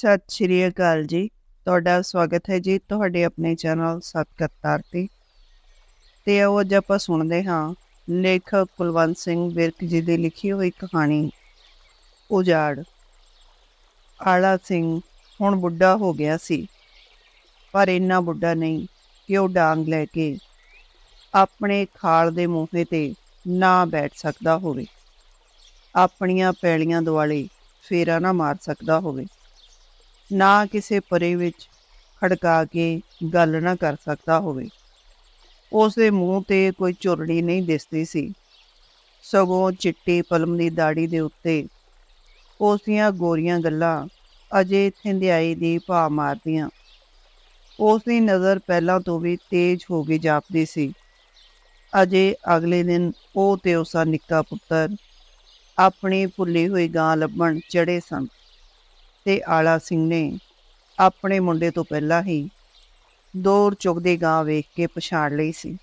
ਸਤਿ ਸ਼੍ਰੀ ਅਕਾਲ ਜੀ। ਤੁਹਾਡਾ ਸਵਾਗਤ ਹੈ ਜੀ ਤੁਹਾਡੇ ਆਪਣੇ ਚੈਨਲ ਸਤਕਰਤਾਰ ਤੇ। ਤੇ ਉਹ ਅੱਜ ਆਪਾਂ ਸੁਣਦੇ ਹਾਂ ਲੇਖਕ ਕੁਲਵੰਤ ਸਿੰਘ ਵਿਰਕ ਜੀ ਦੀ ਲਿਖੀ ਹੋਈ ਕਹਾਣੀ, ਉਜਾੜ। ਆਲਾ ਸਿੰਘ, ਹੁਣ ਬੁੱਢਾ ਹੋ ਗਿਆ ਸੀ। ਪਰ ਇੰਨਾ ਬੁੱਢਾ ਨਹੀਂ ਕਿ ਉਹ ਡਾਂਗ ਲੈ ਕੇ ਆਪਣੇ ਖਾਲ ਦੇ ਮੂਹੇ ਤੇ ਨਾ ਬੈਠ ਸਕਦਾ ਹੋਵੇ। ਆਪਣੀਆਂ ਪੈਲੀਆਂ ਦੁਆਲੇ ਫੇਰਾ ਨਾ ਮਾਰ ਸਕਦਾ ਹੋਵੇ। ਨਾ ਕਿਸੇ ਪਰੇ ਵਿੱਚ ਖੜਕਾ ਕੇ ਗੱਲ ਨਾ ਕਰ ਸਕਦਾ ਹੋਵੇ। ਉਸ ਦੇ ਮੂੰਹ ਤੇ ਕੋਈ ਝੁਰੜੀ ਨਹੀਂ ਦਿਸਦੀ ਸੀ। ਸਗੋਂ ਚਿੱਟੀ ਪਲਮ ਦੀ ਦਾੜੀ ਦੇ ਉੱਤੇ ਉਸ ਦੀਆਂ ਗੋਰੀਆਂ ਗੱਲਾਂ ਅਜੇ ਥਿੰਦਿਆਈ ਦੀ ਭਾ ਮਾਰਦੀਆਂ। ਉਸ ਦੀ ਨਜ਼ਰ ਪਹਿਲਾਂ ਤੋਂ ਵੀ ਤੇਜ਼ ਹੋ ਗਈ ਜਾਪਦੀ ਸੀ। ਅਜੇ ਅਗਲੇ ਦਿਨ ਉਹ ਤੇ ਉਸਦਾ ਨਿੱਕਾ ਪੁੱਤਰ ਆਪਣੀ ਭੁੱਲੀ ਹੋਈ ਗਾਂ ਲੱਭਣ ਚੜੇ ਸਨ। ਤੇ ਆਲਾ ਸਿੰਘ ਨੇ ਆਪਣੇ ਮੁੰਡੇ ਤੋਂ ਪਹਿਲਾਂ ਹੀ ਦੌੜ ਚੁਗਦੀ ਗਾਂ ਵੇਖ ਕੇ ਪਛਾਣ ਲਈ ਸੀ।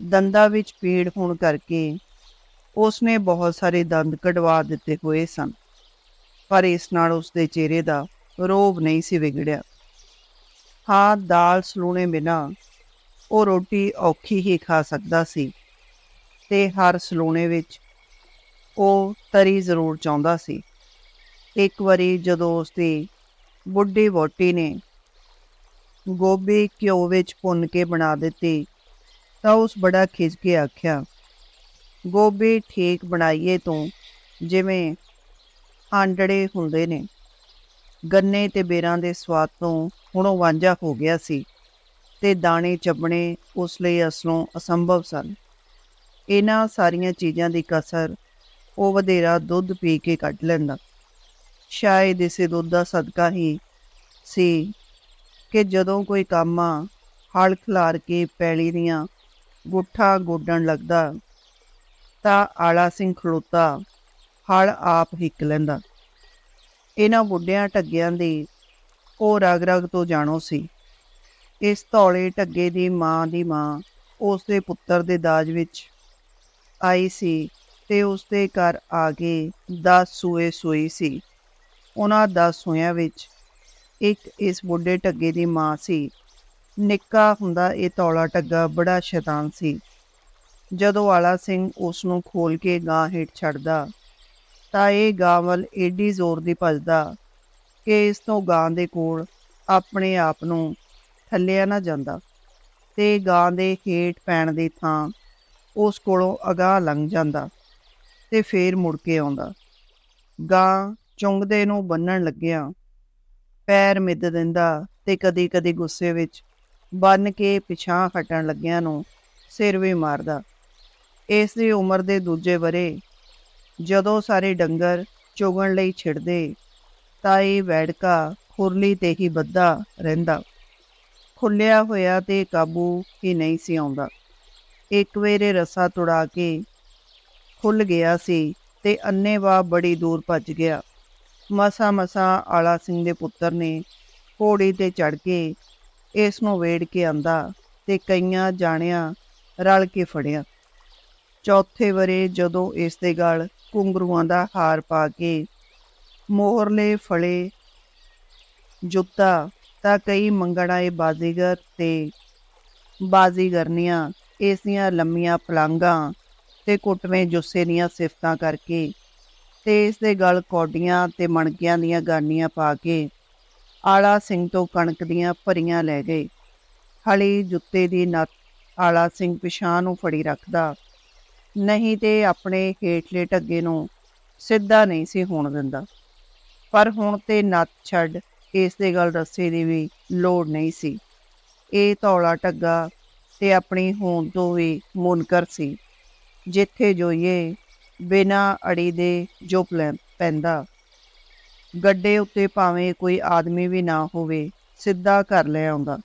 ਦੰਦਾਂ ਵਿੱਚ ਪੀੜ ਹੋਣ ਕਰਕੇ ਉਸਨੇ ਬਹੁਤ ਸਾਰੇ ਦੰਦ ਕਢਵਾ ਦਿੱਤੇ ਹੋਏ ਸਨ, ਪਰ ਇਸ ਨਾਲ ਉਸਦੇ ਚਿਹਰੇ ਦਾ ਰੋਬ ਨਹੀਂ ਸੀ ਵਿਗੜਿਆ। ਹਾਂ, ਦਾਲ ਸਲੂਣੇ ਬਿਨਾ ਉਹ ਰੋਟੀ ਔਖੀ ਹੀ ਖਾ ਸਕਦਾ ਸੀ ਤੇ ਹਰ ਸਲੂਣੇ ਵਿੱਚ ਉਹ ਤਰੀ ਜ਼ਰੂਰ ਚਾਹੁੰਦਾ ਸੀ। ਇੱਕ ਵਾਰੀ ਜਦੋਂ ਉਸਦੀ ਬੁੱਢੀ ਵੋਟੀ ਨੇ ਗੋਭੀ ਘਿਓ ਵਿੱਚ ਭੁੰਨ ਕੇ ਬਣਾ ਦਿੱਤੀ, ਤਾਂ ਉਸ ਬੜਾ ਖਿੱਚ ਕੇ ਆਖਿਆ, ਗੋਭੀ ਠੀਕ ਬਣਾਈਏ ਤੂੰ, ਜਿਵੇਂ ਆਂਡੜੇ ਹੁੰਦੇ ਨੇ। ਗੰਨੇ ਤੇ ਬੇਰਾਂ ਦੇ ਸਵਾਦ ਤੋਂ ਹੁਣ ਉਹ ਵਾਂਝਾ ਹੋ ਗਿਆ ਸੀ ਤੇ ਦਾਣੇ ਚੱਬਣੇ ਉਸ ਲਈ ਅਸਲੋਂ ਅਸੰਭਵ ਸਨ। ਇਹਨਾਂ ਸਾਰੀਆਂ ਚੀਜ਼ਾਂ ਦੀ ਕਸਰ ਉਹ ਵਧੇਰਾ ਦੁੱਧ ਪੀ ਕੇ ਕੱਢ ਲੈਂਦਾ। ਸ਼ਾਇਦ ਇਸੇ ਦੁੱਧ ਦਾ ਸਦਕਾ ਹੀ ਸੀ ਕਿ ਜਦੋਂ ਕੋਈ ਕਾਮਾ ਹਲ ਖਲਾਰ ਕੇ ਪੈਲੀ ਦੀਆਂ ਗੁੱਠਾਂ ਗੋਡਣ ਲੱਗਦਾ, ਤਾਂ ਆਲਾ ਸਿੰਘ ਖਲੋਤਾ ਹਲ ਆਪ ਹਿੱਕ ਲੈਂਦਾ। ਇਹਨਾਂ ਬੁੱਢਿਆਂ ਢੱਗਿਆਂ ਦੀ ਉਹ ਰਗ ਰਗ ਤੋਂ ਜਾਣੋ ਸੀ। ਇਸ ਧੌਲੇ ਢੱਗੇ ਦੀ ਮਾਂ ਦੀ ਮਾਂ ਉਸ ਦੇ ਪੁੱਤਰ ਦੇ ਦਾਜ ਵਿੱਚ ਆਈ ਸੀ ਤੇ ਉਸ ਦੇ ਘਰ ਆ ਕੇ 10 ਸੂਏ ਸੂਈ ਸੀ। ਉਹਨਾਂ 10 ਸੂਇਆਂ ਵਿੱਚ। ਇੱਕ ਇਸ ਬੁੱਢੇ ਢੱਗੇ ਦੀ ਮਾਂ ਸੀ। ਨਿੱਕਾ ਹੁੰਦਾ ਇਹ ਤੌਲਾ ਢੱਗਾ ਬੜਾ ਸ਼ੈਤਾਨ ਸੀ। ਜਦੋਂ ਆਲਾ ਸਿੰਘ ਉਸ ਨੂੰ ਖੋਲ ਕੇ ਗਾਂ ਹੇਠ ਛੱਡਦਾ, ਤਾਂ ਇਹ ਗਾਂ ਵੱਲ ਏਡੀ ਜ਼ੋਰ ਦੀ ਭੱਜਦਾ ਕਿ ਇਸ ਤੋਂ ਗਾਂ ਦੇ ਕੋਲ ਆਪਣੇ ਆਪ ਨੂੰ ਥੱਲਿਆ ਨਾ ਜਾਂਦਾ ਤੇ ਗਾਂ ਦੇ ਹੇਠ ਪੈਣ ਦੀ ਥਾਂ ਉਸ ਕੋਲੋਂ ਅਗਾਹ ਲੰਘ ਜਾਂਦਾ ਤੇ ਫੇਰ ਮੁੜ ਕੇ ਆਉਂਦਾ। ਗਾਂ ਚੁੰਗਦੇ ਨੂੰ ਬੰਨਣ ਲੱਗਿਆ ਪੈਰ ਮਿੱਧ ਦਿੰਦਾ ਤੇ ਕਦੀ-ਕਦੀ ਗੁੱਸੇ ਵਿੱਚ ਬੰਨ ਕੇ ਪਿਛਾਂ ਹਟਣ ਲੱਗਿਆਂ ਨੂੰ ਸਿਰ ਵੀ ਮਾਰਦਾ। ਇਸ ਦੀ ਉਮਰ ਦੇ ਦੂਜੇ ਬਰੇ ਜਦੋਂ ਸਾਰੇ ਡੰਗਰ ਚੁਗਣ ਲਈ ਛਿੜਦੇ, ਤਾਂ ਇਹ ਵੈੜਕਾ ਖੁਰਲੀ ਤੇ ਹੀ ਬੱਧਾ ਰਹਿੰਦਾ। ਖੁੱਲਿਆ ਹੋਇਆ ਤੇ ਕਾਬੂ ਹੀ ਨਹੀਂ ਸੀ ਆਉਂਦਾ। ਇੱਕ ਵੇਰੇ ਰਸਾ ਤੁੜਾ ਕੇ ਖੁੱਲ ਗਿਆ ਸੀ ਤੇ ਅੰਨੇਵਾ ਬੜੀ ਦੂਰ ਭੱਜ ਗਿਆ। ਮਸਾ ਮਸਾ ਆਲਾ ਸਿੰਘ ਦੇ ਪੁੱਤਰ ਨੇ ਘੋੜੀ ਤੇ ਚੜ ਕੇ ਇਸ ਨੂੰ ਵੇੜ ਕੇ ਆਂਦਾ ਤੇ ਕਈਆਂ ਜਾਣਿਆਂ ਰਲ ਕੇ ਫੜਿਆ। ਚੌਥੇ ਵਰੇ ਜਦੋਂ ਇਸ ਦੇ ਗਲ ਕੁੰਗਰੂਆਂ ਦਾ ਹਾਰ ਪਾ ਕੇ ਮੋਹਰਲੇ ਫਲੇ ਜੁੱਤਾ, ਤਾਂ ਕਈ ਮੰਗਣਾਏ ਬਾਜ਼ੀਗਰ ਤੇ ਬਾਜ਼ੀਗਰਨੀਆਂ ਇਸ ਦੀਆਂ ਲੰਮੀਆਂ ਪਲਾਂਗਾਂ ਤੇ ਕੁੱਟਵੇਂ ਜੁੱਸੇ ਦੀਆਂ ਸਿਫਤਾਂ ਕਰਕੇ ਤੇ ਇਸ ਦੇ ਗਲ ਕੌਡੀਆਂ ਤੇ ਮਣਕਿਆਂ ਦੀਆਂ ਗਾਨੀਆਂ ਪਾ ਕੇ ਆਲਾ ਸਿੰਘ ਤੋਂ ਕਣਕ ਦੀਆਂ ਭਰੀਆਂ ਲੈ ਗਏ। ਹਲੀ ਜੁੱਤੇ ਦੀ ਨੱਤ ਆਲਾ ਸਿੰਘ ਪਿਛਾਂ ਨੂੰ ਫੜੀ ਰੱਖਦਾ। ਨਹੀਂ ਤੇ ਆਪਣੇ ਹੇਠਲੇ ਢੱਗੇ ਨੂੰ ਸਿੱਧਾ ਨਹੀਂ ਸੀ ਹੋਣ ਦਿੰਦਾ। ਪਰ ਹੁਣ ਤੇ ਨੱਤ ਛੱਡ ਇਸ ਦੇ ਗੱਲ ਰੱਸੇ ਦੀ ਵੀ ਲੋੜ ਨਹੀਂ ਸੀ। ਇਹ ਧੌਲਾ ਢੱਗਾ ਤੇ ਆਪਣੀ ਹੋਂਦ ਤੋਂ ਵੀ ਮੁਨਕਰ ਸੀ। ਜਿੱਥੇ ਜੋਈਏ ਬਿਨਾ ਅੜੀ ਦੇ ਜੋ ਪੈਂਦਾ। ਗੱਡੇ ਉੱਤੇ ਭਾਵੇਂ ਕੋਈ ਆਦਮੀ ਵੀ ਨਾ ਹੋਵੇ, ਸਿੱਧਾ ਘਰ ਲੈ ਆਉਂਦਾ।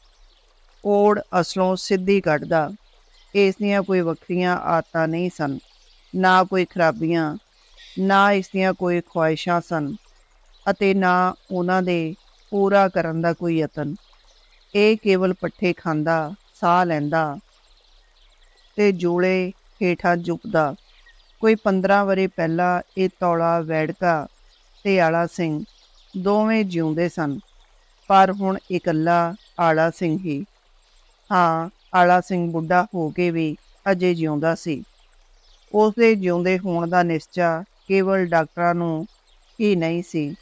ਓੜ ਅਸਲੋਂ ਸਿੱਧੀ ਕੱਢਦਾ। ਇਸ ਦੀਆਂ ਕੋਈ ਵੱਖਰੀਆਂ ਆਦਤਾਂ ਨਹੀਂ ਸਨ। ਨਾ ਕੋਈ ਖਰਾਬੀਆਂ, ਨਾ ਇਸ ਦੀਆਂ ਕੋਈ ਖੁਆਇਸ਼ਾਂ ਸਨ। ਅਤੇ ਨਾ ਉਹਨਾਂ ਦੇ ਪੂਰਾ ਕਰਨ ਦਾ ਕੋਈ ਯਤਨ। ਇਹ ਕੇਵਲ ਪੱਠੇ ਖਾਂਦਾ, ਸਾਹ ਲੈਂਦਾ ਤੇ ਜੋਲੇ ਹੇਠਾਂ ਝੁਕਦਾ ਕੋਈ 15 ਵਰੇ ਪਹਿਲਾਂ ਇਹ ਤੌਲਾ ਵੈੜਕਾ ਤੇ ਆਲਾ ਸਿੰਘ ਦੋਵੇਂ ਜਿਉਂਦੇ ਸਨ, ਪਰ ਹੁਣ ਇਕੱਲਾ ਆਲਾ ਸਿੰਘ ਹੀ। ਹਾਂ, ਆਲਾ ਸਿੰਘ ਬੁੱਢਾ ਹੋ ਕੇ ਵੀ ਅਜੇ ਜਿਉਂਦਾ ਸੀ। ਉਸ ਦੇ ਜਿਉਂਦੇ ਹੋਣ ਦਾ ਨਿਸ਼ਚਾ ਕੇਵਲ ਡਾਕਟਰਾਂ ਨੂੰ ਹੀ ਨਹੀਂ ਸੀ।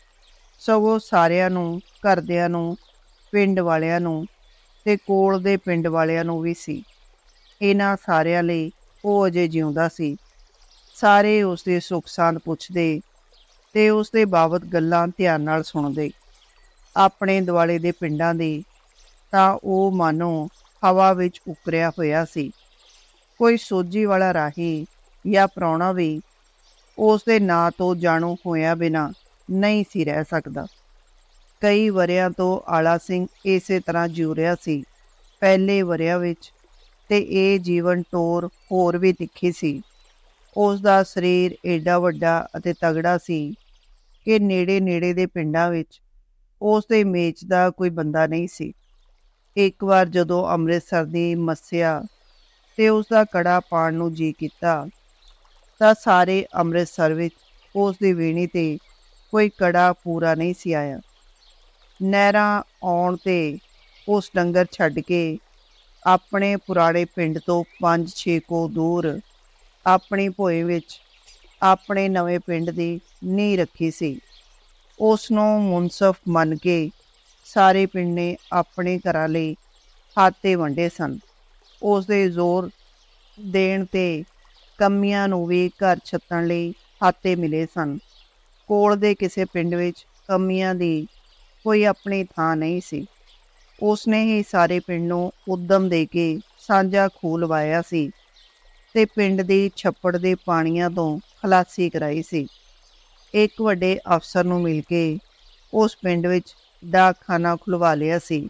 ਸਗੋਂ ਸਾਰਿਆਂ ਨੂੰ, ਘਰਦਿਆਂ ਨੂੰ, ਪਿੰਡ ਵਾਲਿਆਂ ਨੂੰ ਤੇ ਕੋਲ ਦੇ ਪਿੰਡ ਵਾਲਿਆਂ ਨੂੰ ਵੀ ਸੀ। ਇਹਨਾਂ ਸਾਰਿਆਂ ਲਈ ਉਹ ਅਜੇ ਜਿਉਂਦਾ ਸੀ। ਸਾਰੇ ਉਸ ਦੇ ਸੁੱਖ ਸਾਂਦ ਪੁੱਛਦੇ ਤੇ ਉਸ ਦੇ ਬਾਬਤ ਗੱਲਾਂ ਧਿਆਨ ਨਾਲ ਸੁਣਦੇ। ਆਪਣੇ ਦੁਆਲੇ ਦੇ ਪਿੰਡਾਂ ਦੀ ਤਾਂ ਉਹ ਮਾਨੋ ਹਵਾ ਵਿੱਚ ਉਕਰਿਆ ਹੋਇਆ ਸੀ। ਕੋਈ ਸੋਝੀ ਵਾਲਾ ਰਾਹੀ ਜਾਂ ਪ੍ਰਾਹੁਣਾ ਵੀ ਉਸ ਦੇ ਨਾਂ ਤੋਂ ਜਾਣੂ ਹੋਇਆ ਬਿਨਾ ਨਹੀਂ ਸੀ ਰਹਿ ਸਕਦਾ। ਕਈ ਵਰਿਆਂ ਤੋਂ ਆਲਾ ਸਿੰਘ ਇਸੇ ਤਰ੍ਹਾਂ ਜਿਉ ਰਿਹਾ ਸੀ। ਪਹਿਲੇ ਵਰਿਆਂ ਵਿੱਚ ਤੇ ਇਹ ਜੀਵਨ ਟੋਰ ਹੋਰ ਵੀ ਤਿੱਖੀ ਸੀ। ਉਸ ਦਾ ਸਰੀਰ ਏਡਾ ਵੱਡਾ ਅਤੇ ਤਗੜਾ ਸੀ ਕਿ ਨੇੜੇ ਨੇੜੇ ਦੇ ਪਿੰਡਾਂ ਵਿੱਚ ਉਸ ਦੇ ਮੇਚ ਦਾ ਕੋਈ ਬੰਦਾ ਨਹੀਂ ਸੀ। ਇੱਕ ਵਾਰ ਜਦੋਂ ਅੰਮ੍ਰਿਤਸਰ ਦੀ ਮੱਸਿਆ ਤੇ ਉਸ ਦਾ ਕੜਾ ਪਾਣ ਨੂੰ ਜੀ ਕੀਤਾ, ਤਾਂ ਸਾਰੇ ਅੰਮ੍ਰਿਤਸਰ ਵਿੱਚ ਉਸ ਦੀ ਵੀਣੀ ਤੇ ਕੋਈ ਕੜਾ ਪੂਰਾ ਨਹੀਂ ਸੀ ਆਇਆ। ਨਹਿਰਾਂ ਆਉਣ ਤੇ ਉਸ ਡੰਗਰ ਛੱਡ ਕੇ ਆਪਣੇ ਪੁਰਾਣੇ ਪਿੰਡ ਤੋਂ 5-6 ਕੋ ਦੂਰ ਆਪਣੀ ਭੋਏ ਵਿੱਚ ਆਪਣੇ ਨਵੇਂ ਪਿੰਡ ਦੀ ਨੀਂਹ ਰੱਖੀ ਸੀ। ਉਸ ਨੂੰ ਮੁਨਸਫ ਮੰਨ ਕੇ ਸਾਰੇ ਪਿੰਡ ਨੇ ਆਪਣੇ ਘਰਾਂ ਲਈ ਹਾਤੇ ਵੰਡੇ ਸਨ। ਉਸ ਦੇ ਜ਼ੋਰ ਦੇਣ ਤੇ ਕਮੀਆਂ ਨੂੰ ਵੀ ਘਰ ਛੱਤਣ ਲਈ ਹਾਤੇ ਮਿਲੇ ਸਨ। ਕੋਲ ਦੇ ਕਿਸੇ ਪਿੰਡ ਵਿੱਚ ਕਮੀਆਂ ਦੀ ਕੋਈ ਆਪਣੀ ਥਾਂ ਨਹੀਂ ਸੀ। ਉਸ ਨੇ ਹੀ ਸਾਰੇ ਪਿੰਡ ਨੂੰ ਉਦਮ ਦੇ ਕੇ ਸਾਂਝਾ ਖੂਹ ਲਵਾਇਆ ਸੀ। ਤੇ ਪਿੰਡ ਦੀ ਛੱਪੜ ਦੇ ਪਾਣੀਆਂ ਤੋਂ ਖਲਾਸੀ ਕਰਾਈ ਸੀ। ਇੱਕ ਵੱਡੇ ਅਫਸਰ ਨੂੰ ਮਿਲ ਕੇ ਉਸ ਪਿੰਡ ਵਿੱਚ ਡਾਕਖਾਨਾ ਖੁਲਵਾ ਲਿਆ ਸੀ।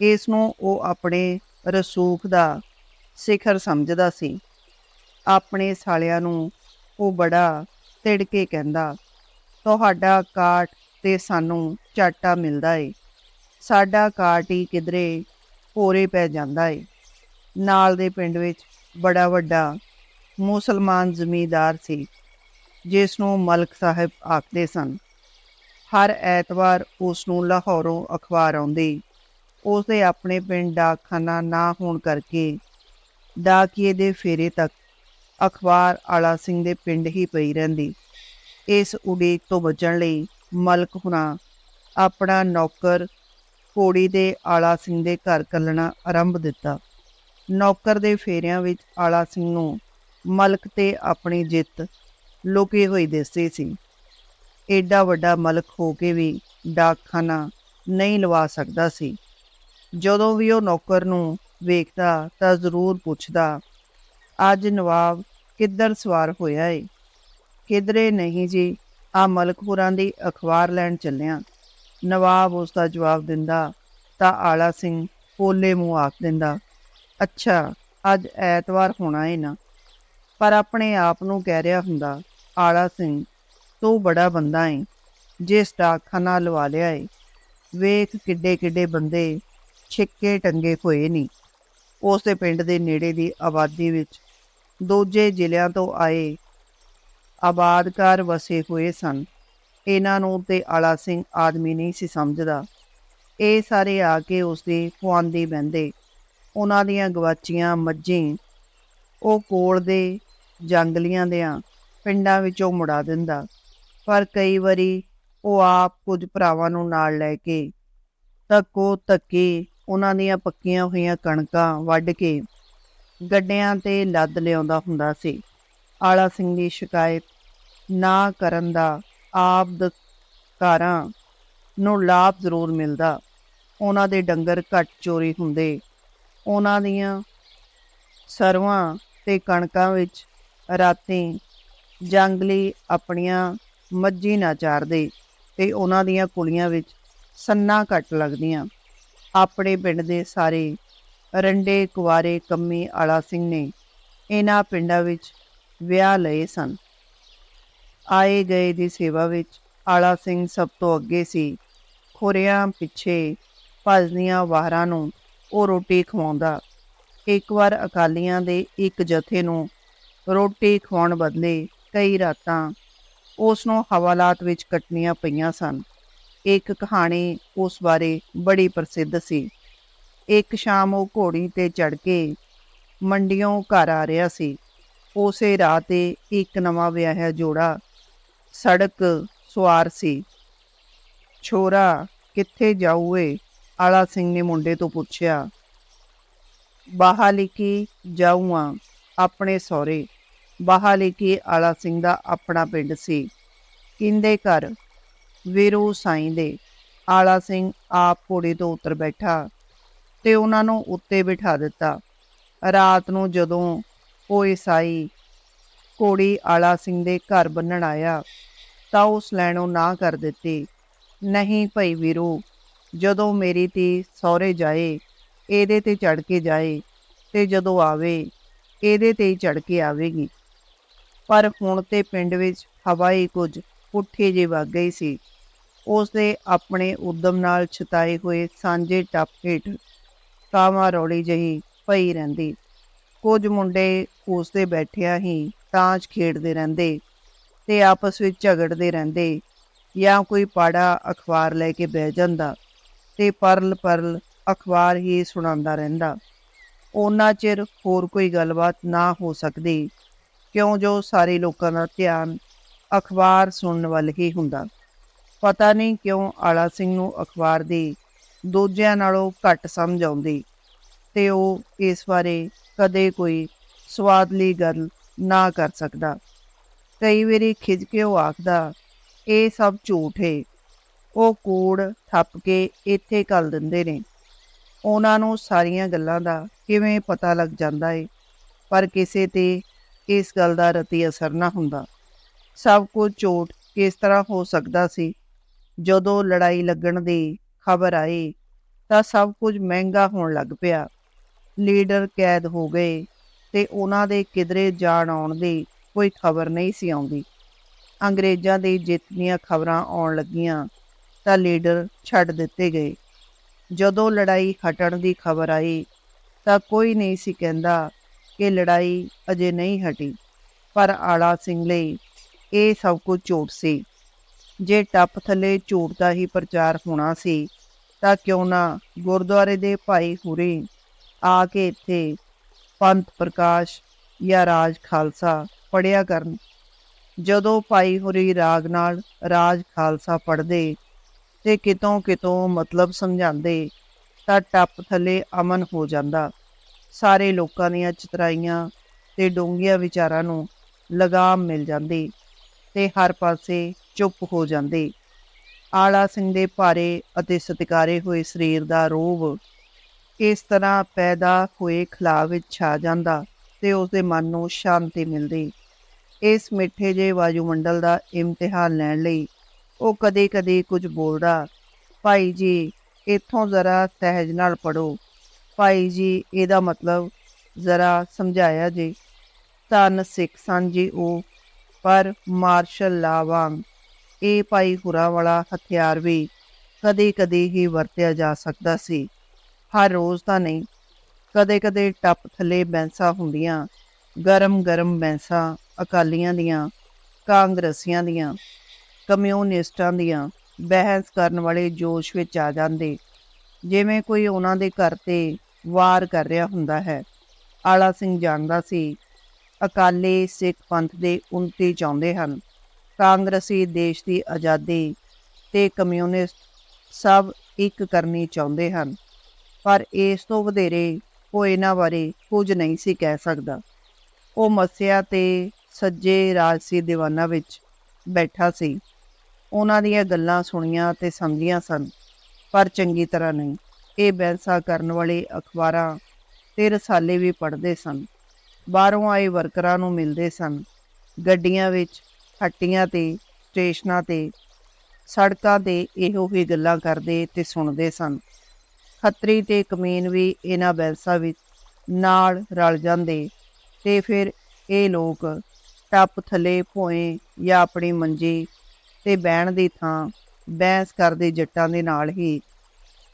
ਇਸ ਨੂੰ ਉਹ ਆਪਣੇ ਰਸੂਖ ਦਾ ਸਿਖਰ ਸਮਝਦਾ ਸੀ। ਆਪਣੇ ਸਾਲਿਆਂ ਨੂੰ ਉਹ ਬੜਾ ਤਿੜ ਕੇ ਕਹਿੰਦਾ, ਤੁਹਾਡਾ ਕਾਟ ਤੇ ਸਾਨੂੰ ਚਾਟਾ ਮਿਲਦਾ ਏ। ਸਾਡਾ ਕਾਟ ਹੀ ਕਿਧਰੇ ਹੋਰੇ ਪੈ ਜਾਂਦਾ ਏ। ਨਾਲ ਦੇ ਪਿੰਡ ਵਿੱਚ ਬੜਾ ਵੱਡਾ ਮੁਸਲਮਾਨ ਜ਼ਮੀਂਦਾਰ ਸੀ ਜਿਸ ਨੂੰ ਮਲਕ ਸਾਹਿਬ ਆਖਦੇ ਸਨ। ਹਰ ਐਤਵਾਰ ਉਸ ਨੂੰ ਲਾਹੌਰੋਂ ਅਖਬਾਰ ਆਉਂਦੀ। ਉਸ ਦੇ ਆਪਣੇ ਪਿੰਡ ਡਾਕਖਾਨਾ ਨਾ ਹੋਣ ਕਰਕੇ ਡਾਕੀਏ ਦੇ ਫੇਰੇ ਤੱਕ ਅਖਬਾਰ ਆਲਾ ਸਿੰਘ ਦੇ ਪਿੰਡ ਹੀ ਪਈ ਰਹਿੰਦੀ। ਇਸ ਉਡੀਕ ਤੋਂ ਬਚਣ ਲਈ ਮਲਕ ਹੁਣਾ ਆਪਣਾ ਨੌਕਰ ਕੋੜੀ ਦੇ ਆਲਾ ਸਿੰਘ ਦੇ ਘਰ ਕੱਲਣਾ ਆਰੰਭ ਦਿੱਤਾ। ਨੌਕਰ ਦੇ ਫੇਰਿਆਂ ਵਿੱਚ ਆਲਾ ਸਿੰਘ ਨੂੰ ਮਲਕ ਤੇ ਆਪਣੀ ਜਿੱਤ ਲੁਕੀ ਹੋਈ ਦਿਸਦੀ ਸੀ। ਐਡਾ ਵੱਡਾ ਮਲਕ ਹੋ ਕੇ ਵੀ ਡਾਕਖਾਨਾ ਨਹੀਂ ਲਵਾ ਸਕਦਾ ਸੀ। ਜਦੋਂ ਵੀ ਉਹ ਨੌਕਰ ਨੂੰ ਵੇਖਦਾ ਤਾਂ ਜ਼ਰੂਰ ਪੁੱਛਦਾ, ਅੱਜ ਨਵਾਬ ਕਿੱਧਰ ਸਵਾਰ ਹੋਇਆ ਏ? ਕਿਧਰੇ ਨਹੀਂ ਜੀ, ਆ ਮਲਕਪੁਰਾਂ ਦੀ ਅਖਬਾਰ ਲੈਣ ਚੱਲਿਆ। ਨਵਾਬ ਉਸ ਦਾ ਜਵਾਬ ਦਿੰਦਾ ਤਾਂ ਆਲਾ ਸਿੰਘ ਪੋਲੇ ਮੂੰਹ ਆਖ ਦਿੰਦਾ ਅੱਛਾ, ਅੱਜ ਐਤਵਾਰ ਹੋਣਾ ਏ ਨਾ। ਪਰ ਆਪਣੇ ਆਪ ਨੂੰ ਕਹਿ ਰਿਹਾ ਹੁੰਦਾ, ਆਲਾ ਸਿੰਘ, ਤੂੰ ਬੜਾ ਬੰਦਾ ਏ। ਜਿਸ ਡਾਕਖਾਨਾ ਲਵਾ ਲਿਆ ਏ, ਵੇਖ ਕਿੱਡੇ ਕਿੱਡੇ ਬੰਦੇ ਛਿੱਕੇ ਟੰਗੇ ਹੋਏ ਨਹੀਂ ਉਸ ਦੇ ਪਿੰਡ ਦੇ ਨੇੜੇ ਦੀ ਆਬਾਦੀ ਵਿੱਚ ਦੂਜੇ ਜ਼ਿਲ੍ਹਿਆਂ ਤੋਂ ਆਏ ਆਬਾਦਕਾਰ ਵਸੇ ਹੋਏ ਸਨ। ਇਹਨਾਂ ਨੂੰ ਤੇ ਆਲਾ ਸਿੰਘ ਆਦਮੀ ਨਹੀਂ ਸੀ ਸਮਝਦਾ। ਇਹ ਸਾਰੇ ਆ ਕੇ ਉਸ ਦੀ ਪੁਆਂਦੀ ਬਹਿੰਦੇ ਉਹਨਾਂ ਦੀਆਂ ਗਵਾਚੀਆਂ ਮੱਝੀਂ ਉਹ ਕੋਲ ਦੇ ਜੰਗਲੀਆਂ ਦਿਆਂ ਪਿੰਡਾਂ ਵਿੱਚੋਂ ਮੁੜਾ ਦਿੰਦਾ। ਪਰ ਕਈ ਵਾਰੀ ਉਹ ਆਪ ਕੁਝ ਭਰਾਵਾਂ ਨੂੰ ਨਾਲ ਲੈ ਕੇ ਤੱਕੋ ਤੱਕੀ ਉਹਨਾਂ ਦੀਆਂ ਪੱਕੀਆਂ ਹੋਈਆਂ ਕਣਕਾਂ ਵੱਢ ਕੇ ਗੱਡਿਆਂ ਤੇ ਲੱਦ ਲਿਆਉਂਦਾ ਹੁੰਦਾ ਸੀ। ਆਲਾ ਸਿੰਘ ਦੀ ਸ਼ਿਕਾਇਤ ਨਾ ਕਰਨ ਦਾ ਆਪ ਦਕਾਰਾਂ ਨੂੰ ਲਾਭ ਜ਼ਰੂਰ ਮਿਲਦਾ। ਉਹਨਾਂ ਦੇ ਡੰਗਰ ਘੱਟ ਚੋਰੀ ਹੁੰਦੇ ਉਹਨਾਂ ਦੀਆਂ ਸਰਵਾਂ ਤੇ ਕਣਕਾਂ ਵਿੱਚ ਰਾਤੀ ਜੰਗਲੀ ਆਪਣੀਆਂ ਮੱਝੀ ਨਾ ਚਾਰਦੇ ਤੇ ਉਹਨਾਂ ਦੀਆਂ ਕੁਲੀਆਂ ਵਿੱਚ ਸੰਨਾ ਘੱਟ ਲੱਗਦੀਆਂ। ਆਪਣੇ ਪਿੰਡ ਦੇ ਸਾਰੇ ਰੰਡੇ ਕੁਵਾਰੇ ਕੰਮੀ ਆਲਾ ਸਿੰਘ ਨੇ ਇਹਨਾਂ ਪਿੰਡਾਂ ਵਿੱਚ ਵਿਆਹ ਲਏ ਸਨ। ਆਏ ਗਏ ਦੀ ਸੇਵਾ ਵਿੱਚ ਆਲਾ ਸਿੰਘ ਸਭ ਤੋਂ ਅੱਗੇ ਸੀ। ਖੋਰਿਆਂ ਪਿੱਛੇ ਭਜਦੀਆਂ ਵਾਰਾਂ ਨੂੰ ਉਹ ਰੋਟੀ ਖਵਾਉਂਦਾ। ਇੱਕ ਵਾਰ ਅਕਾਲੀਆਂ ਦੇ ਇੱਕ ਜਥੇ ਨੂੰ ਰੋਟੀ ਖਵਾਉਣ ਬਦਲੇ ਕਈ ਰਾਤਾਂ ਉਸ ਨੂੰ ਹਵਾਲਾਤ ਵਿੱਚ ਕੱਟਣੀਆਂ ਪਈਆਂ ਸਨ। ਇੱਕ ਕਹਾਣੀ ਉਸ ਬਾਰੇ ਬੜੀ ਪ੍ਰਸਿੱਧ ਸੀ। ਇੱਕ ਸ਼ਾਮ ਉਹ ਘੋੜੀ ਤੇ ਚੜ ਕੇ ਮੰਡੀਓਂ ਘਰ ਆ ਰਿਹਾ ਸੀ। ਉਸੇ ਰਾਹ ਤੇ ਇੱਕ ਨਵਾਂ ਵਿਆਹਿਆ ਜੋੜਾ ਸੜਕ ਸਵਾਰ ਸੀ। ਛੋਰਾ, ਕਿੱਥੇ ਜਾਊਏ ਆਲਾ ਸਿੰਘ ਨੇ ਮੁੰਡੇ ਤੋਂ ਪੁੱਛਿਆ ਬਾਹਾਲਿਕੀ ਜਾਊਆਂ ਆਪਣੇ ਸਹੁਰੇ। ਬਾਹਾਲਿਕੀ ਆਲਾ ਸਿੰਘ ਦਾ ਆਪਣਾ ਪਿੰਡ ਸੀ। ਕਿੰਦੇ ਘਰ, ਵੀਰੂ ਸਾਈਂ ਦੇ। ਆਲਾ ਸਿੰਘ ਆਪ ਘੋੜੇ ਤੋਂ ਉਤਰ ਬੈਠਾ ਤੇ ਉਹਨਾਂ ਨੂੰ ਉੱਤੇ ਬਿਠਾ ਦਿੱਤਾ। ਰਾਤ ਨੂੰ ਜਦੋਂ ਉਹ ਈਸਾਈ ਘੋੜੀ ਆਲਾ ਸਿੰਘ ਦੇ ਘਰ ਬੰਨਣ ਆਇਆ, ਤਾਂ ਉਸ ਲੈਣੋਂ ਨਾ ਕਰ ਦਿੱਤੀ। ਨਹੀਂ ਭਈ ਵੀਰੂ ਜਦੋਂ ਮੇਰੀ ਧੀ ਸਹੁਰੇ ਜਾਏ, ਇਹਦੇ ਤੇ ਚੜ ਕੇ ਜਾਏ ਤੇ ਜਦੋਂ ਆਵੇ, ਇਹਦੇ ਤੇ ਹੀ ਚੜ ਕੇ ਆਵੇਗੀ। ਪਰ ਹੁਣ ਤੇ ਪਿੰਡ ਵਿੱਚ ਹਵਾ ਹੀ ਕੁਝ ਪੁੱਠੇ ਜਿਹੀ ਵਗ ਗਈ ਸੀ। ਉਸ ਦੇ ਆਪਣੇ ਉਦਮ ਨਾਲ ਛਤਾਏ ਹੋਏ ਸਾਂਝੇ ਟੱਪ ਹੇਠ ਕਾਵਾਂ ਰੌਲੀ ਜਹੀ ਪਈ ਰਹਿੰਦੀ। ਕੁਝ ਮੁੰਡੇ ਉਸ ਦੇ ਬੈਠਿਆਂ ਹੀ ਤਾਂਜ ਖੇਡਦੇ ਰਹਿੰਦੇ ਤੇ ਆਪਸ ਵਿੱਚ ਝਗੜਦੇ ਰਹਿੰਦੇ ਜਾਂ ਕੋਈ ਪਾੜਾ ਅਖਬਾਰ ਲੈ ਕੇ ਬਹਿ ਜਾਂਦਾ। ਤੇ ਪਰਲ ਪਰਲ ਅਖਬਾਰ ਹੀ ਸੁਣਾਉਂਦਾ ਰਹਿੰਦਾ। ਉਹਨਾਂ ਚਿਰ ਹੋਰ ਕੋਈ ਗੱਲਬਾਤ ਨਾ ਹੋ ਸਕਦੀ, ਕਿਉਂ ਜੋ ਸਾਰੇ ਲੋਕਾਂ ਦਾ ਧਿਆਨ ਅਖਬਾਰ ਸੁਣਨ ਵੱਲ ਹੀ ਹੁੰਦਾ। ਪਤਾ ਨਹੀਂ ਕਿਉਂ ਆਲਾ ਸਿੰਘ ਨੂੰ ਅਖਬਾਰ ਦੀ ਦੂਜਿਆਂ ਨਾਲੋਂ ਘੱਟ ਸਮਝ ਆਉਂਦੀ ਤੇ ਉਹ ਇਸ ਬਾਰੇ ਕਦੇ ਕੋਈ ਸਵਾਦਲੀ ਗੱਲ ਨਾ ਕਰ ਸਕਦਾ। ਕਈ ਵਾਰੀ ਖਿਜ ਕੇ ਉਹ ਆਖਦਾ, ਇਹ ਸਭ ਝੂਠ ਹੈ ਉਹ ਕੂੜ ਥੱਪ ਕੇ ਇੱਥੇ ਕੱਲ ਦਿੰਦੇ ਨੇ। ਉਹਨਾਂ ਨੂੰ ਸਾਰੀਆਂ ਗੱਲਾਂ ਦਾ ਕਿਵੇਂ ਪਤਾ ਲੱਗ ਜਾਂਦਾ ਏ? ਪਰ ਕਿਸੇ ਤੇ ਇਸ ਗੱਲ ਦਾ ਰਤੀ ਅਸਰ ਨਾ ਹੁੰਦਾ। ਸਭ ਕੁਝ ਝੂਠ ਕਿਸ ਤਰ੍ਹਾਂ ਹੋ ਸਕਦਾ ਸੀ? ਜਦੋਂ ਲੜਾਈ ਲੱਗਣ ਦੀ ਖਬਰ ਆਈ ਤਾਂ ਸਭ ਕੁਝ ਮਹਿੰਗਾ ਹੋਣ ਲੱਗ ਪਿਆ। ਲੀਡਰ ਕੈਦ ਹੋ ਗਏ ਤੇ ਉਹਨਾਂ ਦੇ ਕਿਧਰੇ ਜਾਣ ਆਉਣ ਦੀ ਕੋਈ ਖਬਰ ਨਹੀਂ ਸੀ ਆਉਂਦੀ। ਅੰਗਰੇਜ਼ਾਂ ਦੀ ਜਿੱਤ ਦੀਆਂ ਖਬਰਾਂ ਆਉਣ ਲੱਗੀਆਂ ਤਾਂ ਲੀਡਰ ਛੱਡ ਦਿੱਤੇ ਗਏ। ਜਦੋਂ ਲੜਾਈ ਹਟਣ ਦੀ ਖਬਰ ਆਈ, ਤਾਂ ਕੋਈ ਨਹੀਂ ਸੀ ਕਹਿੰਦਾ ਕਿ ਲੜਾਈ ਅਜੇ ਨਹੀਂ ਹਟੀ, ਪਰ ਆਲਾ ਸਿੰਘ ਲਈ ਇਹ ਸਭ ਕੁਝ ਝੂਠ ਸੀ। ਜੇ ਟੱਪ ਥੱਲੇ ਝੂਠ ਦਾ ਹੀ ਪ੍ਰਚਾਰ ਹੋਣਾ ਸੀ, ਤਾਂ ਕਿਉਂ ਨਾ ਗੁਰਦੁਆਰੇ ਦੇ ਭਾਈ ਹੁਰੀ ਆ ਕੇ ਇੱਥੇ ਪੰਥ ਪ੍ਰਕਾਸ਼ ਜਾਂ ਰਾਜ ਖਾਲਸਾ ਪੜਿਆ ਕਰਨ। ਜਦੋਂ ਭਾਈ ਹੁਰੀ ਰਾਗ ਨਾਲ ਰਾਜ ਖਾਲਸਾ ਪੜਦੇ ਤੇ ਕਿਤੋਂ ਕਿਤੋਂ ਮਤਲਬ ਸਮਝਾਉਂਦੇ ਤਾਂ ਟੱਪ ਥੱਲੇ ਅਮਨ ਹੋ ਜਾਂਦਾ। ਸਾਰੇ ਲੋਕਾਂ ਦੀਆਂ ਚਤਰਾਈਆਂ ਤੇ ਡੋਂਗੀਆਂ ਵਿਚਾਰਾਂ ਨੂੰ ਲਗਾਮ ਮਿਲ ਜਾਂਦੀ ਤੇ ਹਰ ਪਾਸੇ ਚੁੱਪ ਹੋ ਜਾਂਦੇ। ਆਲਾ ਸਿੰਘ ਦੇ ਭਾਰੇ ਅਤੇ ਸਤਿਕਾਰੇ ਹੋਏ ਸਰੀਰ ਦਾ ਰੋਬ ਇਸ ਤਰ੍ਹਾਂ ਪੈਦਾ ਹੋਏ ਖਲਾਅ ਵਿੱਚ ਛਾ ਜਾਂਦਾ ਤੇ ਉਸ ਦੇ ਮਨ ਨੂੰ ਸ਼ਾਂਤੀ ਮਿਲਦੀ। ਇਸ ਮਿੱਠੇ ਜਿਹੇ ਵਾਯੂਮੰਡਲ ਦਾ ਇਮਤਿਹਾਨ ਲੈਣ ਲਈ ਉਹ ਕਦੇ-ਕਦੇ ਕੁਝ ਬੋਲਦਾ, ਭਾਈ ਜੀ, ਇੱਥੋਂ ਜ਼ਰਾ ਸਹਿਜ ਨਾਲ ਪੜੋ ਭਾਈ ਜੀ, ਇਹਦਾ ਮਤਲਬ ਜ਼ਰਾ ਸਮਝਾਇਆ ਜੀ। ਧੰਨ ਸਿੱਖ ਸਨ ਜੀ ਉਹ, ਪਰ ਮਾਰਸ਼ਲ ਲਾ ਵਾਂਗ ਇਹ ਭਾਈ ਹੁਰਾ ਵਾਲਾ ਹਥਿਆਰ ਵੀ ਕਦੇ-ਕਦੇ ਹੀ ਵਰਤਿਆ ਜਾ ਸਕਦਾ ਸੀ। ਹਰ ਰੋਜ਼ ਤਾਂ ਨਹੀਂ ਕਦੇ-ਕਦੇ ਟੱਪ ਥੱਲੇ ਬੈਂਸਾਂ ਹੁੰਦੀਆਂ ਗਰਮ-ਗਰਮ ਬੈਂਸਾਂ ਅਕਾਲੀਆਂ ਦੀਆਂ, ਕਾਂਗਰਸੀਆਂ ਦੀਆਂ। ਕਮਿਊਨਿਸਟਾਂ ਦੀਆਂ ਬਹਿਸ ਕਰਨ ਵਾਲੇ ਜੋਸ਼ ਵਿੱਚ ਆ ਜਾਂਦੇ। ਜਿਵੇਂ ਕੋਈ ਉਹਨਾਂ ਦੇ ਘਰ ਤੇ ਵਾਰ ਕਰ ਰਿਹਾ ਹੁੰਦਾ ਹੈ। ਆਲਾ ਸਿੰਘ ਜਾਣਦਾ ਸੀ, ਅਕਾਲੀ ਸਿੱਖ ਪੰਥ ਦੇ ਉਨਤੀ ਚਾਹੁੰਦੇ ਹਨ। ਕਾਂਗਰਸੀ ਦੇਸ਼ ਦੀ ਆਜ਼ਾਦੀ ਤੇ ਕਮਿਊਨਿਸਟ ਸਭ ਇੱਕ ਕਰਨੀ ਚਾਹੁੰਦੇ ਹਨ। ਪਰ ਇਸ ਤੋਂ ਵਧੇਰੇ ਉਹ ਇਹਨਾਂ ਬਾਰੇ ਕੁਝ ਨਹੀਂ ਸੀ ਕਹਿ ਸਕਦਾ। ਉਹ ਮਸਿਆ ਤੇ ਸੱਜੇ ਰਾਜਸੀ ਦੀਵਾਨਾਂ ਵਿੱਚ ਬੈਠਾ ਸੀ। ਉਹਨਾਂ ਦੀਆਂ ਗੱਲਾਂ ਸੁਣੀਆਂ ਤੇ ਸਮਝੀਆਂ ਸਨ, ਪਰ ਚੰਗੀ ਤਰ੍ਹਾਂ ਨਹੀਂ। ਇਹ ਬਹਿਸਾਂ ਕਰਨ ਵਾਲੇ ਅਖਬਾਰਾਂ ਤੇ ਰਸਾਲੇ ਵੀ ਪੜ੍ਹਦੇ ਸਨ। ਬਾਹਰੋਂ ਆਏ ਵਰਕਰਾਂ ਨੂੰ ਮਿਲਦੇ ਸਨ। ਗੱਡੀਆਂ ਵਿੱਚ, ਹੱਟੀਆਂ ਤੇ, ਸਟੇਸ਼ਨਾਂ ਤੇ, ਸੜਕਾਂ ਤੇ ਇਹੋ ਹੀ ਗੱਲਾਂ ਕਰਦੇ ਤੇ ਸੁਣਦੇ ਸਨ। ਖੱਤਰੀ ਤੇ ਕਮੀਨ ਵੀ ਇਹਨਾਂ ਬੈਂਸਾਂ ਵਿੱਚ ਨਾਲ ਰਲ ਜਾਂਦੇ ਤੇ ਫਿਰ ਇਹ ਲੋਕ ਟੱਪ ਥੱਲੇ ਭੋਏ ਜਾਂ ਆਪਣੀ ਮੰਜੀ ਤੇ ਬਹਿਣ ਦੀ ਥਾਂ, ਬਹਿਸ ਕਰਦੇ ਜੱਟਾਂ ਦੇ ਨਾਲ ਹੀ